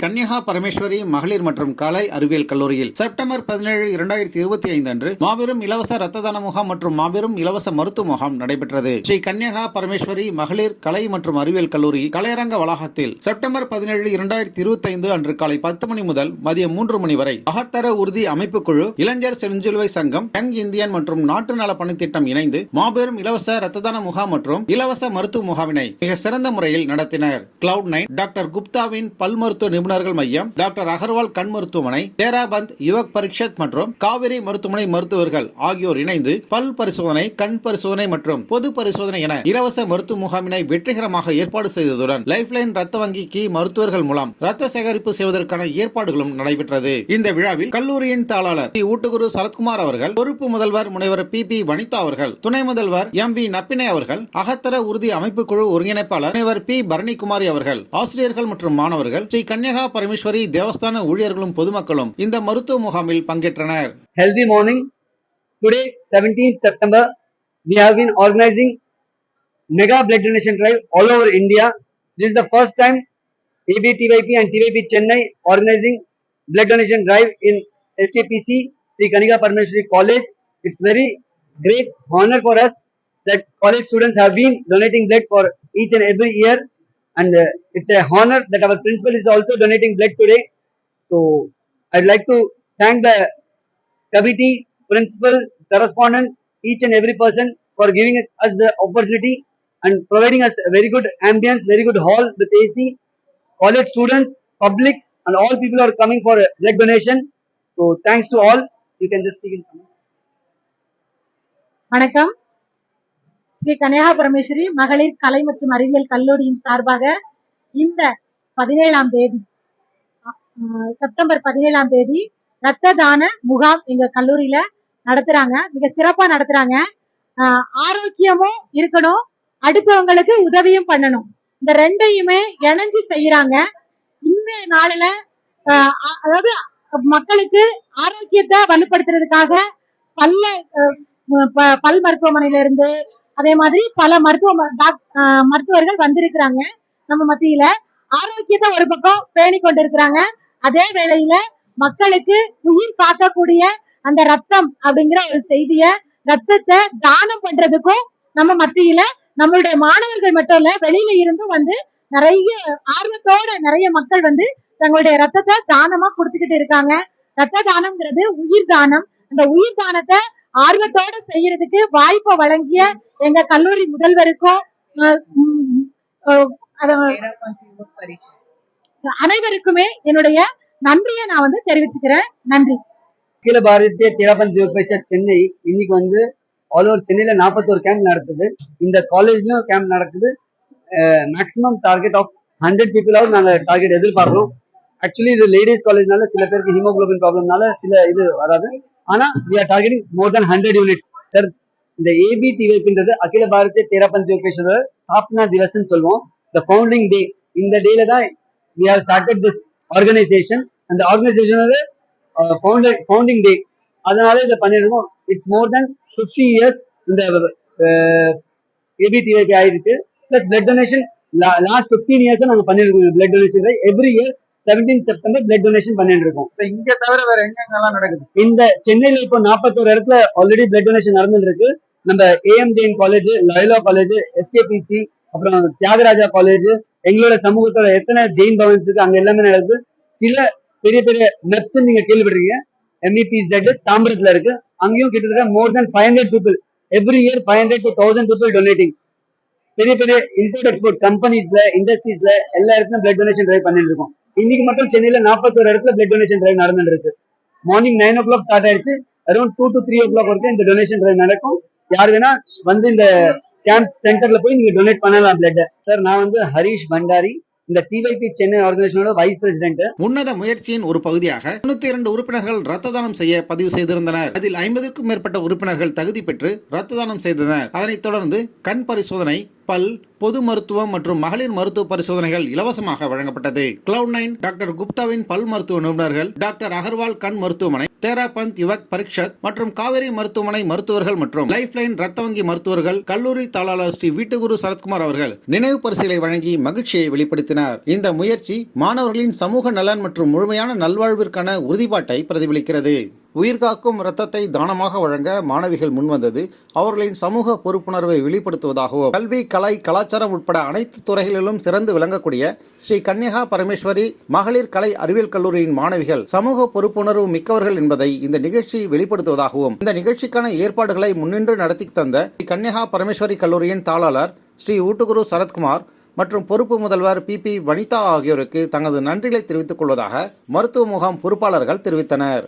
கன்னியகா பரமேஸ்வரி மகளிர் மற்றும் கலை அறிவியல் கல்லூரியில் செப்டம்பர் பதினேழு இரண்டாயிரத்தி இருபத்தி ஐந்து அன்று மாபெரும் இலவச ரத்த தான முகாம் மற்றும் மாபெரும் இலவச மருத்துவ முகாம் நடைபெற்றது. ஸ்ரீ கன்னியகா பரமேஸ்வரி மகளிர் கலை மற்றும் அறிவியல் கல்லூரி கலையரங்க வளாகத்தில் செப்டம்பர் பதினேழு இரண்டாயிரத்தி இருபத்தி ஐந்து அன்று காலை பத்து மணி முதல் மதியம் மூன்று மணி வரை அகத்தர உறுதி அமைப்பு குழு இளைஞர் செஞ்சிலுவை சங்கம் யங் இந்தியன் மற்றும் நாட்டு நல பணித்திட்டம் இணைந்து மாபெரும் இலவச ரத்த தான முகாம் மற்றும் இலவச மருத்துவ முகாமினை மிக சிறந்த முறையில் நடத்தினர். கிளவுட் நைன் டாக்டர் குப்தாவின் பல் மருத்துவ நிபுணர்கள் மையம் டாக்டர் அகர்வால் கண் மருத்துவமனை தேராபந்த் யுவக் பரிஷத் மற்றும் காவிரி மருத்துவமனை மருத்துவர்கள் ஆகியோர் இணைந்து பல் பரிசோதனை கண் பரிசோதனை மற்றும் பொது பரிசோதனை என இலவச மருத்துவ முகாமினை வெற்றிகரமாக ஏற்பாடு செய்ததுடன் லைஃப் லைன் ரத்த வங்கிக்கு மருத்துவர்கள் மூலம் ரத்த சேகரிப்பு செய்வதற்கான ஏற்பாடுகளும் நடைபெற்றது. இந்த விழாவில் கல்லூரியின் தாளாளர் டி. ஊட்டுகுரு சரத்குமார் அவர்கள் பொறுப்பு முதல்வர் முனைவர் பி. பி. வனிதா அவர்கள் துணை முதல்வர் எம். வி. நப்பினை அவர்கள் அகத்தர உறுதி அமைப்பு குழு ஒருங்கிணைப்பாளர் முனைவர் பி. பரணிகுமாரி அவர்கள் ஆசிரியர்கள் மற்றும் மாணவர்கள் ஸ்ரீ கன்யகா பரமேஸ்வரி தேவஸ்தான ஊழியர்களும் பொதுமக்களும் இந்த மருத்துவ முகாமில் பங்கேற்றனர் healthy morning. Today, 17th September, we have been organizing mega blood donation drive all over India. This is the first time ABTYP and TYP Chennai organizing blood donation drive in SKPC, Sri Kanika Parmeshwari College. It's very great honor for us that college students have been donating blood for each and every year. And uh, it's a honor that our principal is also donating blood today. So, I'd like to thank the committee, principal, correspondent, each and every person for giving it- us the opportunity and providing us a very good ambience, very good hall with AC. College students, public, and all people are coming for a blood donation. So thanks to all. You can just speak in Tamil. வணக்கம் Sri Kanniya Parameswari மகளிர் கலை மற்றும் அறிவியல் கல்லூரியின் சார்பாக இந்த பதினேழாம் தேதி September பதினேழாம் தேதி ரத்த தான முகாம் எங்க கல்லூரியில நடத்துறாங்க. மிக சிறப்பா நடத்துறாங்க. ஆரோக்கியமும் இருக்கணும். அடுத்தவங்களுக்கு உதவியும் பண்ணணும். இந்த ரெண்டையுமே இணைஞ்சு செய்யறாங்க. இந்த நாளில அதாவது மக்களுக்கு ஆரோக்கியத்தை வலுப்படுத்துறதுக்காக பல்ல ப- பல் மருத்துவமனையில இருந்து அதே மாதிரி பல மருத்துவ ம- ஆஹ் மருத்துவர்கள் வந்திருக்கிறாங்க நம்ம மத்தியில. ஆரோக்கியத்தை ஒரு பக்கம் பேணி கொண்டிருக்கிறாங்க. அதே வேளையில மக்களுக்கு உயிர் காக்கக்கூடிய அந்த ரத்தம் அப்படிங்கிற ஒரு செய்திய ரத்தத்தை தானம் பண்றதுக்கும் நம்ம மத்தியில நம்மளுடைய மாணவர்கள் மட்டும் இல்ல வெளியில இருந்தும் வந்து நிறைய ஆர்வத்தோட நிறைய மக்கள் வந்து தங்களுடைய ரத்தத்தை தானமா கொடுத்துக்கிட்டு இருக்காங்க. ரத்த தானம்ங்கிறது உயிர் தானம். அந்த உயிர் தானத்தை ஆர்வத்தோட செய்யறதுக்கு வாய்ப்பை வழங்கிய எங்க கல்லூரி முதல்வருக்கும் அனைவருக்குமே என்னுடைய நன்றியை நான் வந்து தெரிவிச்சுக்கிறேன். நன்றி. அகில பாரதிய திராபந்த் யுவபரிஷத் சென்னை இன்னைக்கு வந்து ஆல் ஓவர் சென்னையில நாற்பத்தோரு கேம்ப் நடக்குது இந்த காலேஜ்லயும் கேம்ப் நடக்குது. மேக்ஸிமம் டார்கெட் ஆஃப் ஹண்ட்ரட் பீப்புளாவது நாங்க டார்கெட் எதிர்பார்க்குறோம். ஆக்சுவலி இது லேடிஸ் காலேஜ்னால சில பேருக்கு ஹீமோகுளோபின் ப்ராப்ளம்னால சில இது வராது. ஆனா we are targeting more than hundred units sir இந்த ஏபி ஏபிடிவைப்ன்றது அகில பாரதிய தேராபந்த் பேசுறது ஸ்தாபனா திவஸ்ன்னு சொல்லுவோம். த ஃபவுண்டிங் டே இந்த டேல தான் we have started this organisation அந்த ஆர்கனைசேஷனோட ஃபவுண்டிங் டே அதனால இதை பண்ணிருக்கோம். It's more than fifty years இந்த ஏபிடிவைபி ஆயிருக்கு. Plus blood donation last fifteen years நாங்கள் பண்ணிருக்கோம். Blood donation every year seventeen September blood donation பண்ணிட்டு இருக்கோம். இங்க தவிர வேற எங்கெங்கெல்லாம் நடக்குது? இந்த சென்னையில இப்போ நாற்பத்தோரு இடத்துல ஆல்ரெடி பிளட் டொனேஷன் நடந்துட்டு இருக்கு நம்ம AM Jain college Loyola college SKPC அப்புறம் தியாகராஜா காலேஜ் எங்களோட சமூகத்தோட எத்தனை ஜெயின் பவன்ஸ் இருக்கு அங்க எல்லாமே நடக்குது. சில பெரிய பெரிய மெப்ஸ் நீங்க கேள்விப்பட்டிருக்கீங்க. எம்இபி ஜெட் தாம்பரத்துல இருக்கு. அங்கேயும் கிட்டத்தட்ட more than five hundred people every year five hundred to thousand people donating பெரிய பெரிய இம்போர்ட் எக்ஸ்போர்ட் கம்பெனிஸ்ல இண்டஸ்ட்ரீஸ்ல எல்லா இடத்துலயும் பிளட் டொனேஷன் டிரைவ் பண்ணிட்டு இருக்கோம். இன்னைக்கு மட்டும் சென்னையில நாற்பத்தோரு இடத்துல பிளட் டொனேஷன் டிரைவ் நடந்துட்டு இருக்கு morning nine o'clock start ஆயிடுச்சு. Around two to three o'clock வரைக்கும் இந்த டொனேஷன் டிரைவ் நடக்கும். யார் வேணா வந்து இந்த கேம்ப் சென்டர்ல போய் நீங்க டொனேட் பண்ணலாம் பிளட் சார் நான் வந்து ஹரிஷ் பண்டாரி இந்த டிவைபி சென்னை ஆர்கனைசேஷனோட வைஸ் பிரசிடென்ட் உன்னத முயற்சியின் ஒரு பகுதியாக தொண்ணூத்தி இரண்டு உறுப்பினர்கள் ரத்த தானம் செய்ய பதிவு செய்திருந்தனர். அதில் ஐம்பதுக்கும் மேற்பட்ட உறுப்பினர்கள் தகுதி பெற்று ரத்த தானம் செய்தனர். அதனைத் தொடர்ந்து கண் பரிசோதனை பல் பொது மருத்துவம் மற்றும் மகளிர் மருத்துவ பரிசோதனைகள் இலவசமாக வழங்கப்பட்டது. கிளவுட் நைன் டாக்டர் குப்தாவின் பல் மருத்துவ நிபுணர்கள் டாக்டர் அகர்வால் கண் மருத்துவமனை தேராபந்த் யுவக் பரீட்சத் மற்றும் காவேரி மருத்துவமனை மருத்துவர்கள் மற்றும் லைஃப் லைன் ரத்த வங்கி மருத்துவர்கள் கல்லூரி தாளாளர் ஸ்ரீ வீட்டுகுரு சரத்குமார் அவர்கள் நினைவு பரிசுகளை வழங்கி மகிழ்ச்சியை வெளிப்படுத்தினார். இந்த முயற்சி மாணவர்களின் சமூக நலன் மற்றும் முழுமையான நல்வாழ்விற்கான உறுதிப்பாட்டை பிரதிபலிக்கிறது. உயிர்காக்கும் இரத்தத்தை தானமாக வழங்க மாணவிகள் முன்வந்தது. அவர்களின் சமூக பொறுப்புணர்வை வெளிப்படுத்துவதாகவும் கல்வி கலை கலாச்சாரம் உட்பட அனைத்து துறைகளிலும் சிறந்து விளங்கக்கூடிய ஸ்ரீ கன்யகா பரமேஸ்வரி மகளிர் கலை அறிவியல் கல்லூரியின் மாணவிகள் சமூக பொறுப்புணர்வு மிக்கவர்கள் என்பதை இந்த நிகழ்ச்சி வெளிப்படுத்துவதாகவும் இந்த நிகழ்ச்சிக்கான ஏற்பாடுகளை முன்னின்று நடத்தி தந்த ஸ்ரீ கன்யகா பரமேஸ்வரி கல்லூரியின் தாளாளர் ஸ்ரீ ஊட்டுகுரு சரத்குமார் மற்றும் பொறுப்பு முதல்வர் பி பி வனிதா ஆகியோருக்கு தங்களது நன்றிகளை தெரிவித்துக் கொள்வதாக மருத்துவ முகாம் பொறுப்பாளர்கள் தெரிவித்தனர்.